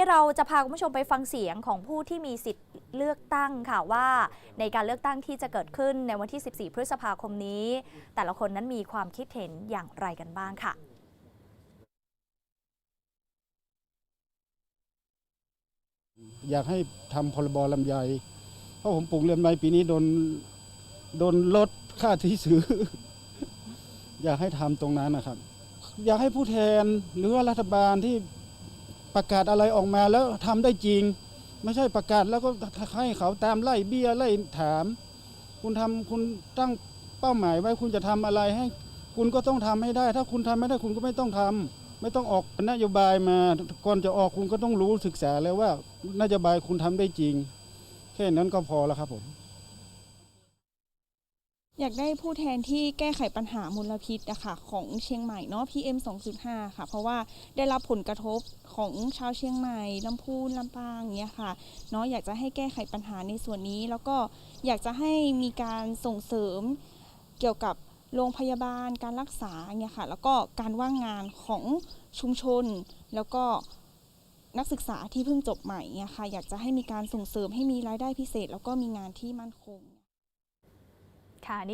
นี้เราจะพาคุณผู้ชมไปฟังเสียงของผู้ที่มีสิทธิ์เลือกตั้งค่ะว่า ในการเลือกตั้งที่จะเกิดขึ้นในวันที่ 14 พฤษภาคมนี้ แต่ละคนนั้นมีความคิดเห็นอย่างไรกันบ้างค่ะอยากให้ทำพรบลำไย เพราะผมปลูกลำไยปีนี้โดนโดนลดค่าที่ซื้อ อยากให้ทำตรงนั้นนะครับ อยากให้ผู้แทนหรือว่ารัฐบาลที่ ประกาศอะไรออกมาแล้วทำได้จริง ไม่ใช่ประกาศแล้วก็ให้เขาตามไล่เบี้ยไล่ถาม คุณทำคุณตั้งเป้าหมายไว้คุณจะทำอะไรให้ คุณก็ต้องทำให้ได้ ถ้าคุณทำไม่ได้คุณก็ไม่ต้องทำไม่ต้องออกนโยบายมาก่อนจะออกคุณก็ต้องรู้ศึกษาแล้วว่านโยบายคุณทำได้จริง แค่นั้นก็พอแล้วครับผม อยากได้ผู้แทนที่แก้ไขปัญหามลพิษนะคะของเชียงใหม่เนาะ PM 2.5 ค่ะ เพราะว่าได้รับผลกระทบของชาวเชียงใหม่ลำพูนลำปางเงี้ยค่ะเนาะอยากจะให้แก้ไขปัญหาในส่วนนี้ แล้วก็อยากจะให้มีการส่งเสริมเกี่ยวกับโรงพยาบาลการรักษาเงี้ยค่ะ แล้วก็การว่างงานของชุมชน แล้วก็นักศึกษาที่เพิ่งจบใหม่เงี้ยค่ะ อยากจะให้มีการส่งเสริมให้มีรายได้พิเศษ แล้วก็มีงานที่มั่นคง ค่ะนี่